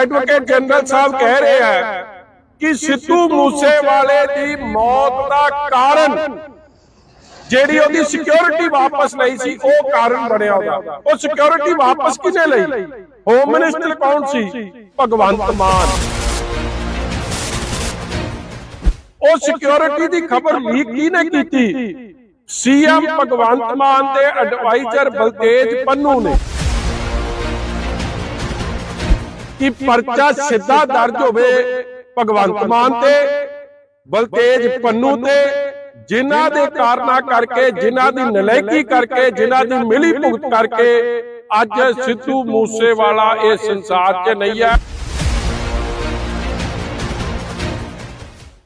Advocate general ਸਾਹਿਬ ਕਹਿ ਰਹੇ ਆ ਕਿ ਸਿੱਧੂ ਮੂਸੇਵਾਲੇ ਦੀ ਮੌਤ ਦਾ ਕਾਰਨ ਜਿਹੜੀ ਉਹਦੀ ਸਿਕਿਉਰਿਟੀ ਵਾਪਸ ਲਈ ਸੀ ਉਹ ਕਾਰਨ ਬਣਿਆ ਉਹਦਾ। ਉਹ ਸਿਕਿਉਰਿਟੀ ਵਾਪਸ ਕਿਹਨੇ ਲਈ? ਹੋਮ ਮਿਨਿਸਟਰ ਕੌਣ ਸੀ? ਭਗਵੰਤ ਮਾਨ। ਉਹ ਸਿਕਿਉਰਿਟੀ ਦੀ ਖਬਰ ਲੀਕ ਕਿਹਨੇ ਕੀਤੀ। ਸੀਐਮ ਭਗਵੰਤ ਮਾਨ ਦੇ ਐਡਵਾਈਜ਼ਰ ਬਲਤੇਜ ਪੰਨੂ ਨੇ। ਕਿ ਪਰਚਾ ਸਿੱਧਾ ਦਰਜ ਹੋਵੇ ਭਗਵੰਤ ਮਾਨ ਤੇ ਬਲਤੇਜ ਪੰਨੂ ਤੇ ਜਿਨ੍ਹਾਂ ਦੇ ਕਾਰਨਾ ਕਰਕੇ ਜਿਨ੍ਹਾਂ ਦੀ ਨਲਾਇਕੀ ਕਰਕੇ ਜਿਨ੍ਹਾਂ ਦੀ ਮਿਲੀ ਭੁਗਤ ਕਰਕੇ ਅੱਜ ਸਿੱਧੂ ਮੂਸੇਵਾਲਾ ਇਹ ਸੰਸਾਰ 'ਚ ਨਹੀਂ ਹੈ।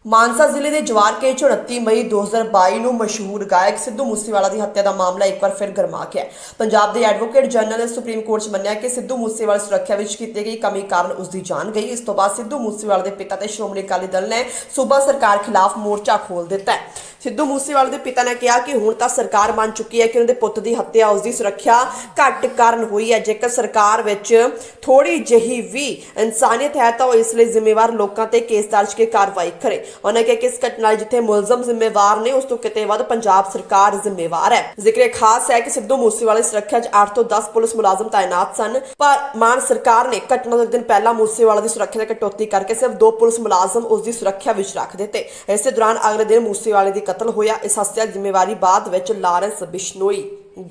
ਮਾਨਸਾ ਜ਼ਿਲ੍ਹੇ ਦੇ ਜਵਾਰਕੇ 'ਚ 29 ਮਈ 2022 ਨੂੰ ਮਸ਼ਹੂਰ ਗਾਇਕ ਸਿੱਧੂ ਮੂਸੇਵਾਲਾ ਦੀ ਹੱਤਿਆ ਦਾ ਮਾਮਲਾ ਇੱਕ ਵਾਰ ਫਿਰ ਗਰਮਾ ਗਿਆ ਹੈ। ਪੰਜਾਬ ਦੇ ਐਡਵੋਕੇਟ ਜਨਰਲ ਨੇ ਸੁਪਰੀਮ ਕੋਰਟ 'ਚ ਮੰਨਿਆ ਕਿ ਸਿੱਧੂ ਮੂਸੇਵਾਲਾ ਸੁਰੱਖਿਆ ਵਿੱਚ ਕੀਤੀ ਗਈ ਕਮੀ ਕਾਰਨ ਉਸ ਦੀ ਜਾਨ ਗਈ ਇਸ ਤੋਂ ਬਾਅਦ ਸਿੱਧੂ ਮੂਸੇਵਾਲਾ ਦੇ ਪਿਤਾ ਤੇ ਸ਼੍ਰੋਮਣੀ ਅਕਾਲੀ ਦਲ ਨੇ ਸੂਬਾ ਸਰਕਾਰ ਖਿਲਾਫ ਮੋਰਚਾ ਖੋਲ ਦਿੱਤਾ ਹੈ ਸਿੱਧੂ ਮੂਸੇਵਾਲੇ ਦੇ ਪਿਤਾ ਨੇ ਕਿਹਾ ਕਿ ਹੁਣ ਤਾਂ ਸਰਕਾਰ ਮੰਨ ਚੁੱਕੀ ਹੈ ਕਿ ਉਹਨਾਂ ਦੇ ਪੁੱਤ ਦੀ ਹੱਤਿਆ, ਉਸ ਦੀ ਸੁਰੱਖਿਆ ਘੱਟ ਕਾਰਨ ਹੋਈ ਹੈ। ਜੇਕਰ ਸਰਕਾਰ ਵਿੱਚ ਥੋੜੀ ਜਿਹੀ ਵੀ ਇਨਸਾਨੀਅਤ ਹੈ ਤਾਂ ਉਹ ਇਸ ਲਈ ਜ਼ਿੰਮੇਵਾਰ ਲੋਕਾਂ ਤੇ ਕੇਸ ਦਰਜ ਕੇ ਕਾਰਵਾਈ ਕਰੇ। ਉਹਨਾਂ ਕਿਹਾ ਕਿ ਇਸ ਘਟਨਾ ਜਿੱਥੇ ਮੁਲਜ਼ਮ ਜ਼ਿੰਮੇਵਾਰ ਨੇ, ਉਸ ਤੋਂ ਕਿਤੇ ਵੱਧ ਪੰਜਾਬ ਸਰਕਾਰ ਜ਼ਿੰਮੇਵਾਰ ਹੈ। ਜ਼ਿਕਰ ਖਾਸ ਹੈ ਕਿ ਸਿੱਧੂ ਮੂਸੇਵਾਲੇ ਦੀ ਸੁਰੱਖਿਆ 'ਚ 8 ਤੋਂ 10 ਪੁਲਿਸ ਮੁਲਾਜ਼ਮ ਤਾਇਨਾਤ ਸਨ, ਪਰ ਮਾਨ ਸਰਕਾਰ ਨੇ ਘਟਨਾ ਤੋਂ ਇੱਕ ਦਿਨ ਪਹਿਲਾਂ ਮੂਸੇਵਾਲਾ ਦੀ ਸੁਰੱਖਿਆ ਦੀ ਕਟੌਤੀ ਕਰਕੇ ਸਿਰਫ ਦੋ ਪੁਲਿਸ ਮੁਲਾਜ਼ਮ ਉਸ ਦੀ ਸੁਰੱਖਿਆ ਵਿੱਚ ਰੱਖ ਦਿੱਤੇ। ਇਸੇ ਦੌਰਾਨ ਅਗਲੇ ਦਿਨ ਮੂਸੇਵਾਲੇ ਦੀ ਕਤਲ ਹੋਇਆ, ਇਸ ਹੱਤਿਆ ਜ਼ਿੰਮੇਵਾਰੀ ਬਾਅਦ ਵਿੱਚ ਲਾਰੈਂਸ ਬਿਸ਼ਨੋਈ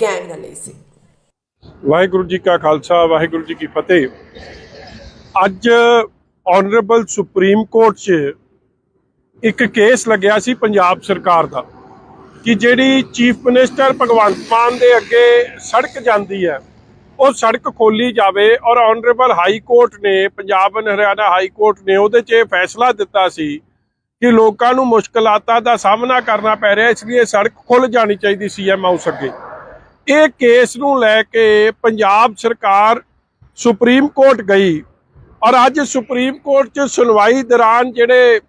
ਗੈਂਗ ਨੇ ਲਈ ਸੀ। ਵਾਹਿਗੁਰੂ ਜੀ ਕਾ ਖਾਲਸਾ, ਵਾਹਿਗੁਰੂ ਜੀ ਕੀ ਫਤਿਹ। ਅੱਜ ਆਨਰੇਬਲ ਸੁਪਰੀਮ ਕੋਰਟ 'ਚ ਇੱਕ ਕੇਸ ਲੱਗਿਆ ਸੀ ਪੰਜਾਬ ਸਰਕਾਰ ਦਾ, ਕਿ ਜਿਹੜੀ ਚੀਫ ਮਿਨਿਸਟਰ ਭਗਵੰਤ ਮਾਨ ਦੇ ਅੱਗੇ ਸੜਕ ਜਾਂਦੀ ਹੈ, ਉਹ ਸੜਕ ਖੋਲੀ ਜਾਵੇ ਔਰ ਆਨਰੇਬਲ ਹਾਈ ਕੋਰਟ ਨੇ, Punjab and Haryana high court ਨੇ ਉਹਦੇ 'ਚ ਇਹ ਫੈਸਲਾ ਦਿੱਤਾ ਸੀ ਕਿ ਲੋਕਾਂ ਨੂੰ ਮੁਸ਼ਕਲਾਤਾਂ ਦਾ ਸਾਹਮਣਾ ਕਰਨਾ ਪੈ ਰਿਹਾ, ਇਸ ਲਈ ਸੜਕ ਖੁੱਲ ਜਾਣੀ ਚਾਹੀਦੀ ਸੀ ਐਮ ਹਾਊਸ ਅੱਗੇ। ਇਹ ਕੇਸ ਨੂੰ ਲੈ ਕੇ ਪੰਜਾਬ ਸਰਕਾਰ ਸੁਪਰੀਮ ਕੋਰਟ ਗਈ ਔਰ ਅੱਜ ਸੁਪਰੀਮ ਕੋਰਟ 'ਚ ਸੁਣਵਾਈ ਦੌਰਾਨ ਜਿਹੜੇ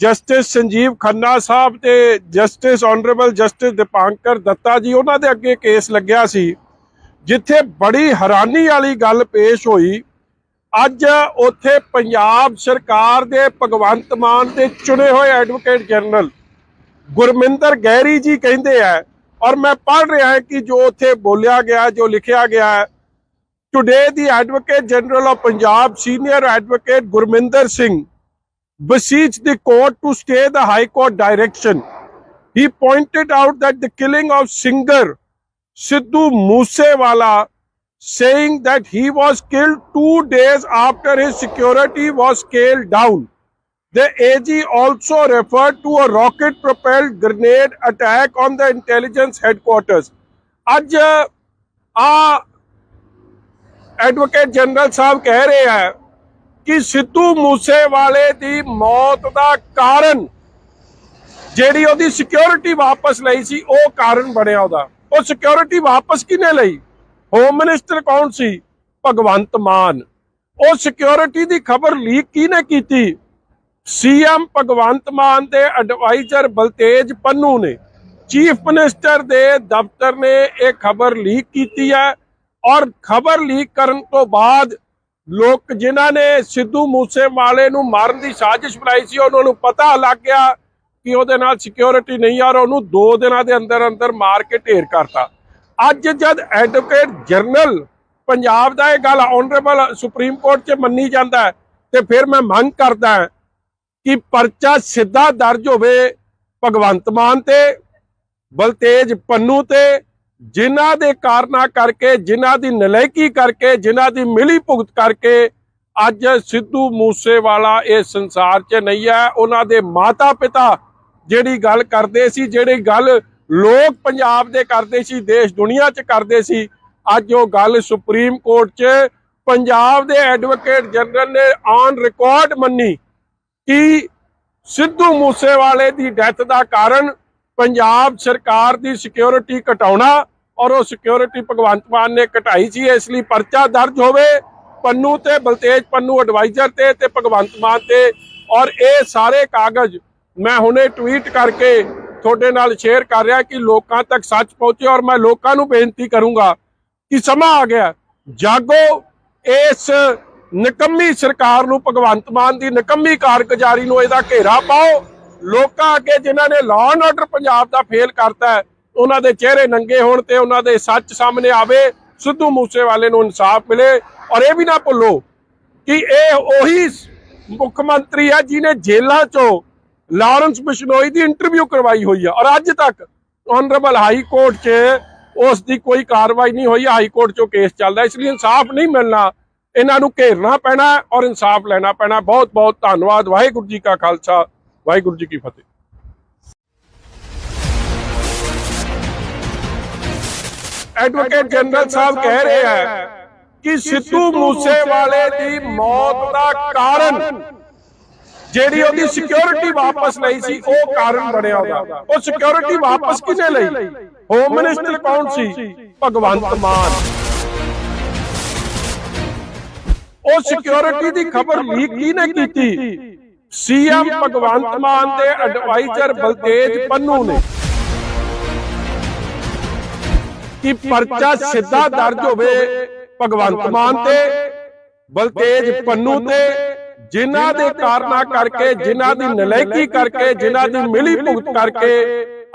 ਜਸਟਿਸ ਸੰਜੀਵ ਖੰਨਾ ਸਾਹਿਬ ਤੇ justice honourable justice Dipankar Datta ji, ਉਹਨਾਂ ਦੇ ਅੱਗੇ ਕੇਸ ਲੱਗਿਆ ਸੀ, ਜਿੱਥੇ ਬੜੀ ਹੈਰਾਨੀ ਵਾਲੀ ਗੱਲ ਪੇਸ਼ ਹੋਈ ਅੱਜ ਉੱਥੇ ਪੰਜਾਬ ਸਰਕਾਰ ਦੇ ਭਗਵੰਤ ਮਾਨ ਦੇ ਚੁਣੇ ਹੋਏ ਐਡਵੋਕੇਟ ਜਨਰਲ ਗੁਰਮਿੰਦਰ ਗਹਿਰੀ ਜੀ ਕਹਿੰਦੇ ਆ, ਔਰ ਮੈਂ ਪੜ੍ਹ ਰਿਹਾ ਹਾਂ ਕਿ ਜੋ ਉੱਥੇ ਬੋਲਿਆ ਗਿਆ, ਜੋ ਲਿਖਿਆ ਗਿਆ ਹੈ today the advocate general of Punjab senior advocate Gurminder Singh beseech the court to stay the high court direction. He pointed out that the killing of singer sidhu moosewala saying that he was killed 2 days after his security was scaled down the AG also referred to a rocket propelled grenade attack on the intelligence headquarters ਅੱਜ ਆ advocate general ਸਾਹਿਬ ਕਹਿ ਰਹੇ ਆ ਕਿ ਸਿੱਧੂ ਮੂਸੇਵਾਲੇ ਦੀ ਮੌਤ ਦਾ ਕਾਰਨ ਜਿਹੜੀ ਉਹਦੀ ਸਿਕਿਉਰਿਟੀ ਵਾਪਸ ਲਈ ਸੀ ਉਹ ਕਾਰਨ ਬਣਿਆ ਉਹਦਾ ਉਹ ਸਿਕਿਉਰਿਟੀ ਵਾਪਸ ਕਿਹਨੇ ਲਈ ਹੋਮ ਮਿਨਿਸਟਰ ਕੌਣ ਸੀ? ਭਗਵੰਤ ਮਾਨ। ਉਹ ਸਿਕਿਉਰਿਟੀ ਦੀ ਖਬਰ ਲੀਕ ਕਿਹਨੇ ਕੀਤੀ? ਸੀਐਮ ਭਗਵੰਤ ਮਾਨ ਦੇ ਐਡਵਾਈਜ਼ਰ ਬਲਤੇਜ ਪੰਨੂ ਨੇ। ਚੀਫ ਮਿਨਿਸਟਰ ਦੇ ਦਫ਼ਤਰ ਨੇ ਇਹ ਖਬਰ ਲੀਕ ਕੀਤੀ ਹੈ। ਔਰ ਖਬਰ ਲੀਕ ਕਰਨ ਤੋਂ ਬਾਅਦ ਲੋਕ ਜਿਨ੍ਹਾਂ ਨੇ ਸਿੱਧੂ ਮੂਸੇਵਾਲੇ ਨੂੰ ਮਾਰਨ ਦੀ ਸਾਜ਼ਿਸ਼ ਬਣਾਈ ਸੀ, ਉਹਨਾਂ ਨੂੰ ਪਤਾ ਲੱਗ ਗਿਆ ਕਿ ਉਹਦੇ ਨਾਲ ਸਿਕਿਉਰਿਟੀ ਨਹੀਂ ਆ ਔਰ ਉਹਨੂੰ 2 ਦਿਨਾਂ ਦੇ ਅੰਦਰ ਅੰਦਰ ਮਾਰ ਕੇ ਢੇਰ ਕਰਤਾ। ਅੱਜ ਜਦ ਐਡਵੋਕੇਟ ਜਨਰਲ ਪੰਜਾਬ ਦਾ ਇਹ ਗੱਲ ਆਨਰੇਬਲ ਸੁਪਰੀਮ ਕੋਰਟ 'ਚ ਮੰਨੀ ਜਾਂਦਾ ਤੇ ਫਿਰ ਮੈਂ ਮੰਗ ਕਰਦਾ ਕਿ ਪਰਚਾ ਸਿੱਧਾ ਦਰਜ ਹੋਵੇ ਭਗਵੰਤ ਮਾਨ ਤੇ, ਬਲਤੇਜ ਪੰਨੂ ਤੇ, ਜਿਨ੍ਹਾਂ ਦੇ ਕਾਰਨਾ ਕਰਕੇ, ਜਿਨ੍ਹਾਂ ਦੀ ਨਲਾਇਕੀ ਕਰਕੇ, ਜਿਨ੍ਹਾਂ ਦੀ ਮਿਲੀ ਭੁਗਤ ਕਰਕੇ ਅੱਜ ਸਿੱਧੂ ਮੂਸੇਵਾਲਾ ਇਹ ਸੰਸਾਰ 'ਚ ਨਹੀਂ ਹੈ। ਉਹਨਾਂ ਦੇ ਮਾਤਾ ਪਿਤਾ ਜਿਹੜੀ ਗੱਲ ਕਰਦੇ ਸੀ, ਜਿਹੜੀ ਗੱਲ ਲੋਕ ਪੰਜਾਬ ਦੇ ਕਰਦੇ ਸੀ, ਦੇਸ਼ ਦੁਨੀਆ 'ਚ ਕਰਦੇ ਸੀ। ਅੱਜ ਉਹ ਗੱਲ ਸੁਪਰੀਮ ਕੋਰਟ 'ਚ ਪੰਜਾਬ ਦੇ ਐਡਵੋਕੇਟ ਜਨਰਲ ਨੇ ਔਨ ਰਿਕਾਰਡ ਮੰਨੀ ਕਿ ਸਿੱਧੂ ਮੂਸੇਵਾਲੇ ਦੀ ਡੈਥ ਦਾ ਕਾਰਨ ਪੰਜਾਬ ਸਰਕਾਰ ਦੀ ਸਿਕਿਉਰਿਟੀ ਘਟਾਉਣਾ ਔਰ ਉਹ ਸਿਕਿਉਰਿਟੀ ਭਗਵੰਤ ਮਾਨ ਨੇ ਘਟਾਈ ਸੀ, ਇਸ ਲਈ ਪਰਚਾ ਦਰਜ ਹੋਵੇ, ਪੰਨੂ ਤੇ ਬਲਤੇਜ ਪੰਨੂ ਐਡਵਾਈਜ਼ਰ ਤੇ ਤੇ ਭਗਵੰਤ ਮਾਨ ਤੇ ਔਰ ਇਹ ਸਾਰੇ ਕਾਗਜ਼ ਮੈਂ ਹੁਣੇ ਟਵੀਟ ਕਰਕੇ ਤੁਹਾਡੇ ਨਾਲ ਸ਼ੇਅਰ ਕਰ ਰਿਹਾ ਕਿ ਲੋਕਾਂ ਤੱਕ ਸੱਚ ਪਹੁੰਚੇ ਔਰ ਮੈਂ ਲੋਕਾਂ ਨੂੰ ਬੇਨਤੀ ਕਰੂੰਗਾ ਕਿ ਸਮਾਂ ਆ ਗਿਆ। ਜਾਗੋ, ਇਸ ਨਿਕੰਮੀ ਸਰਕਾਰ ਨੂੰ, ਭਗਵੰਤ ਮਾਨ ਦੀ ਨਿਕੰਮੀ ਕਾਰਗੁਜ਼ਾਰੀ ਨੂੰ ਇਹਦਾ ਘੇਰਾ ਪਾਓ। ਲੋਕਾਂ ਅੱਗੇ ਜਿਨ੍ਹਾਂ ਨੇ ਲਾਅ ਐਂਡ ਆਰਡਰ ਪੰਜਾਬ ਦਾ ਫੇਲ ਕਰਤਾ ਉਹਨਾਂ ਦੇ ਚਿਹਰੇ ਨੰਗੇ ਹੋਣ ਤੇ ਉਹਨਾਂ ਦੇ ਸੱਚ ਸਾਹਮਣੇ ਆਵੇ, ਸਿੱਧੂ ਮੂਸੇਵਾਲੇ ਨੂੰ ਇਨਸਾਫ ਮਿਲੇ। ਔਰ ਇਹ ਵੀ ਨਾ ਭੁੱਲੋ ਕਿ ਇਹ ਉਹੀ ਮੁੱਖ ਮੰਤਰੀ ਹੈ ਜਿਨੇ ਜੇਲ੍ਹਾਂ ਚੋਂ ਲਾਰੈਂਸ ਬਿਸ਼ਨੋਈ ਦੀ ਇੰਟਰਵਿਊ ਕਰਵਾਈ ਹੋਈ ਹੈ ਔਰ ਅੱਜ ਤੱਕ ਆਨਰੇਬਲ ਹਾਈ ਕੋਰਟ 'ਚ ਉਸ ਦੀ ਕੋਈ ਕਾਰਵਾਈ ਨਹੀਂ ਹੋਈ। ਹਾਈ ਕੋਰਟ 'ਚੋਂ ਕੇਸ ਚੱਲਦਾ ਇਸ ਲਈ ਇਨਸਾਫ ਨਹੀਂ ਮਿਲਣਾ, ਇਹਨਾਂ ਨੂੰ ਘੇਰਨਾ ਪੈਣਾ ਔਰ ਇਨਸਾਫ ਲੈਣਾ ਪੈਣਾ। ਬਹੁਤ ਬਹੁਤ ਧੰਨਵਾਦ। ਵਾਹਿਗੁਰੂ ਜੀ ਕਾ ਖਾਲਸਾ, ਵਾਹਿਗੁਰੂ ਜੀ ਕੀ ਫਤਿਹ। ਐਡਵੋਕੇਟ ਜਨਰਲ ਸਾਹਿਬ ਕਹਿ ਰਹੇ ਹੈ ਕਿ ਸਿੱਧੂ ਮੂਸੇਵਾਲੇ ਦੀ ਮੌਤ ਦਾ ਕਾਰਨ ਜਿਹੜੀ ਉਹਦੀ ਸਿਕਿਉਰਿਟੀ ਵਾਪਸ ਲਈ ਸੀ ਉਹ ਕਾਰਨ ਬਣਿਆ ਉਹਦਾ। ਉਹ ਸਿਕਿਉਰਿਟੀ ਵਾਪਸ ਕਿਹਨੇ ਲਈ? ਹੋਮ ਮਿਨਿਸਟਰ ਕੌਣ ਸੀ? ਭਗਵੰਤ ਮਾਨ। ਉਹ ਸਿਕਿਉਰਿਟੀ ਦੀ ਖਬਰ ਲੀਕ ਕਿਹਨੇ ਕੀਤੀ? ਸੀਐਮ ਭਗਵੰਤ ਮਾਨ ਦੇ ਐਡਵਾਈਜ਼ਰ ਬਲਤੇਜ ਪੰਨੂ ਨੇ। ਕਿ ਪਰਚਾ ਸਿੱਧਾ ਦਰਜ ਹੋਵੇ ਭਗਵੰਤ ਮਾਨ ਤੇ ਬਲਤੇਜ ਪੰਨੂ ਤੇ। ਜਿਨ੍ਹਾਂ ਦੇ ਕਾਰਨਾ ਕਰਕੇ ਜਿਨ੍ਹਾਂ ਦੀ ਨਲਾਇਕੀ ਕਰਕੇ ਜਿਨ੍ਹਾਂ ਦੀ ਮਿਲੀ ਭੁਗਤ ਕਰਕੇ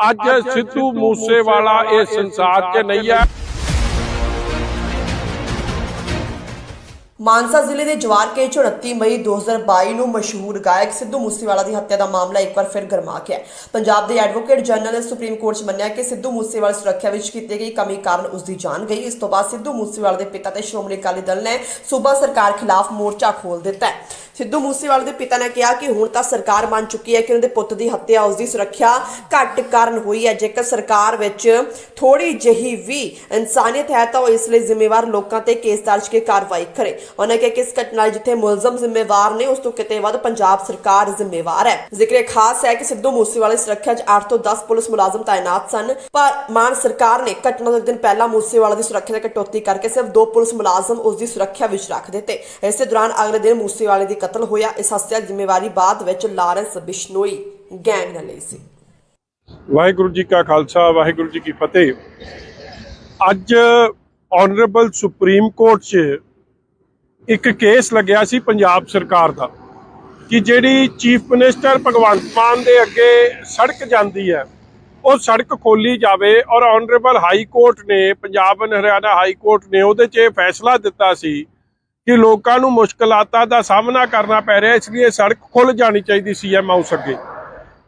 ਅੱਜ ਸਿੱਧੂ ਮੂਸੇਵਾਲਾ ਇਹ ਸੰਸਾਰ 'ਚ ਨਹੀਂ ਹੈ। ਮਾਨਸਾ ਜ਼ਿਲ੍ਹੇ ਦੇ ਜਵਾਰ ਕੇ 29 ਮਈ 2022 ਨੂੰ ਮਸ਼ਹੂਰ ਗਾਇਕ ਸਿੱਧੂ ਮੂਸੇਵਾਲਾ ਦੀ ਹੱਤਿਆ ਦਾ ਮਾਮਲਾ ਇੱਕ ਵਾਰ ਫਿਰ ਗਰਮਾ ਗਿਆ ਹੈ। ਪੰਜਾਬ ਦੇ ਐਡਵੋਕੇਟ ਜਨਰਲ ਨੇ ਸੁਪਰੀਮ ਕੋਰਟ 'ਚ ਮੰਨਿਆ ਕਿ ਸਿੱਧੂ ਮੂਸੇਵਾਲਾ ਸੁਰੱਖਿਆ ਵਿੱਚ ਕੀਤੀ ਗਈ ਕਮੀ ਕਾਰਨ ਉਸ ਦੀ ਜਾਨ ਗਈ। ਇਸ ਤੋਂ ਬਾਅਦ ਸਿੱਧੂ ਮੂਸੇਵਾਲਾ ਦੇ ਪਿਤਾ ਤੇ ਸ਼੍ਰੋਮਣੀ ਅਕਾਲੀ ਦਲ ਨੇ ਸੂਬਾ ਸਰਕਾਰ ਖਿਲਾਫ ਮੋਰਚਾ ਖੋਲ ਦਿੱਤਾ ਹੈ। ਸਿੱਧੂ ਮੂਸੇਵਾਲੇ ਦੇ ਪਿਤਾ ਨੇ ਕਿਹਾ ਕਿ ਹੁਣ ਤਾਂ ਸਰਕਾਰ ਮੰਨ ਚੁੱਕੀ ਹੈ ਕਿ ਉਹਨਾਂ ਦੇ ਪੁੱਤ ਦੀ ਹੱਤਿਆ ਉਸ ਦੀ ਸੁਰੱਖਿਆ ਘੱਟ ਕਾਰਨ ਹੋਈ ਹੈ। ਜੇਕਰ ਸਰਕਾਰ ਵਿੱਚ ਥੋੜੀ ਜਿਹੀ ਵੀ ਇਨਸਾਨੀਅਤ ਹੈ ਤਾਂ ਉਹ ਇਸ ਲਈ ਜ਼ਿੰਮੇਵਾਰ ਲੋਕਾਂ ਤੇ ਕੇਸ ਦਰਜ ਕੇ ਕਾਰਵਾਈ ਕਰੇ। ਉਹਨਾਂ ਕਿਹਾ ਕਿ ਇਸ ਘਟਨਾ ਜਿੱਥੇ ਮੁਲਜ਼ਮ ਜ਼ਿੰਮੇਵਾਰ ਨੇ, ਉਸ ਤੋਂ ਕਿਤੇ ਵੱਧ ਪੰਜਾਬ ਸਰਕਾਰ ਜ਼ਿੰਮੇਵਾਰ ਹੈ। ਜ਼ਿਕਰ ਖਾਸ ਹੈ ਕਿ ਸਿੱਧੂ ਮੂਸੇਵਾਲੇ ਦੀ ਸੁਰੱਖਿਆ 'ਚ 8 ਤੋਂ 10 ਪੁਲਿਸ ਮੁਲਾਜ਼ਮ ਤਾਇਨਾਤ ਸਨ, ਪਰ ਮਾਨ ਸਰਕਾਰ ਨੇ ਘਟਨਾ ਤੋਂ ਇੱਕ ਦਿਨ ਪਹਿਲਾਂ ਮੂਸੇਵਾਲਾ ਦੀ ਸੁਰੱਖਿਆ 'ਚ ਕਟੌਤੀ ਕਰਕੇ ਸਿਰਫ ਦੋ ਪੁਲਿਸ ਮੁਲਾਜ਼ਮ ਉਸ ਦੀ ਸੁਰੱਖਿਆ ਵਿੱਚ ਰੱਖ ਦਿੱਤੇ। ਇਸੇ ਦੌਰਾਨ ਅਗਲੇ ਦਿਨ ਮੂਸੇਵਾਲੇ ਦੀ ਕਤਲ ਹੋਇਆ, ਇਸ ਹੱਤਿਆ ਜ਼ਿੰਮੇਵਾਰੀ ਬਾਅਦ ਵਿੱਚ ਲਾਰੈਂਸ ਬਿਸ਼ਨੋਈ ਗੈਂਗ ਨੇ ਲਈ ਸੀ। ਵਾਹਿਗੁਰੂ ਜੀ ਕਾ ਖਾਲਸਾ, ਵਾਹਿਗੁਰੂ ਜੀ ਕੀ ਫਤਿਹ। ਅੱਜ ਆਨਰੇਬਲ ਸੁਪਰੀਮ ਕੋਰਟ 'ਚ ਇੱਕ ਕੇਸ ਲੱਗਿਆ ਸੀ ਪੰਜਾਬ ਸਰਕਾਰ ਦਾ, ਕਿ ਜਿਹੜੀ ਚੀਫ ਮਿਨਿਸਟਰ ਭਗਵੰਤ ਮਾਨ ਦੇ ਅੱਗੇ ਸੜਕ ਜਾਂਦੀ ਹੈ, ਉਹ ਸੜਕ ਖੋਲੀ ਜਾਵੇ ਔਰ ਆਨਰੇਬਲ ਹਾਈ ਕੋਰਟ ਨੇ, Punjab and Haryana high court ਨੇ ਉਹਦੇ 'ਚ ਇਹ ਫੈਸਲਾ ਦਿੱਤਾ ਸੀ ਕਿ ਲੋਕਾਂ ਨੂੰ ਮੁਸ਼ਕਲਾਤਾਂ ਦਾ ਸਾਹਮਣਾ ਕਰਨਾ ਪੈ ਰਿਹਾ, ਇਸ ਲਈ ਇਹ ਸੜਕ ਖੁੱਲ ਜਾਣੀ ਚਾਹੀਦੀ ਸੀ ਐਮ ਹਾਊਸ ਅੱਗੇ।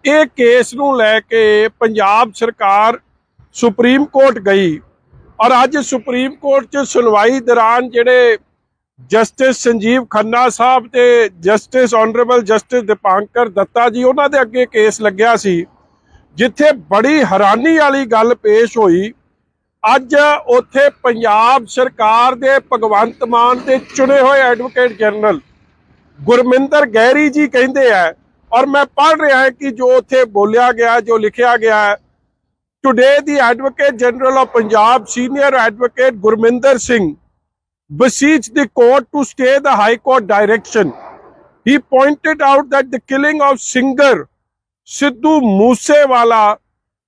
ਇਹ ਕੇਸ ਨੂੰ ਲੈ ਕੇ ਪੰਜਾਬ ਸਰਕਾਰ ਸੁਪਰੀਮ ਕੋਰਟ ਗਈ ਔਰ ਅੱਜ ਸੁਪਰੀਮ ਕੋਰਟ 'ਚ ਸੁਣਵਾਈ ਦੌਰਾਨ ਜਿਹੜੇ ਜਸਟਿਸ ਸੰਜੀਵ ਖੰਨਾ ਸਾਹਿਬ ਤੇ justice honourable justice Dipankar Datta ji, ਉਹਨਾਂ ਦੇ ਅੱਗੇ ਕੇਸ ਲੱਗਿਆ ਸੀ, ਜਿੱਥੇ ਬੜੀ ਹੈਰਾਨੀ ਵਾਲੀ ਗੱਲ ਪੇਸ਼ ਹੋਈ ਅੱਜ ਉੱਥੇ ਪੰਜਾਬ ਸਰਕਾਰ ਦੇ ਭਗਵੰਤ ਮਾਨ ਦੇ ਚੁਣੇ ਹੋਏ ਐਡਵੋਕੇਟ ਜਨਰਲ ਗੁਰਮਿੰਦਰ ਗਹਿਰੀ ਜੀ ਕਹਿੰਦੇ ਆ, ਔਰ ਮੈਂ ਪੜ੍ਹ ਰਿਹਾ ਹਾਂ ਕਿ ਜੋ ਉੱਥੇ ਬੋਲਿਆ ਗਿਆ, ਜੋ ਲਿਖਿਆ ਗਿਆ ਹੈ today the advocate general of Punjab senior advocate Gurminder Singh beseech the court to stay the high court direction. He pointed out that the killing of singer sidhu moosewala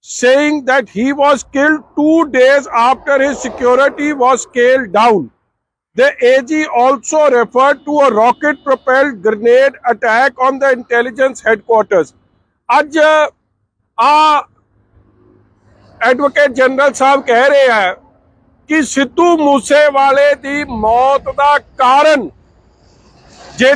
saying that he was killed 2 days after his security was scaled down the AG also referred to a rocket propelled grenade attack on the intelligence headquarters ਅੱਜ ਆ advocate general ਸਾਹਿਬ ਕਹਿ ਰਹੇ ਹੈ ਕਿ ਸਿੱਧੂ ਮੂਸੇਵਾਲੇ ਦੀ ਮੌਤ ਦਾ ਕਾਰਨ ਜਿਹੜੀ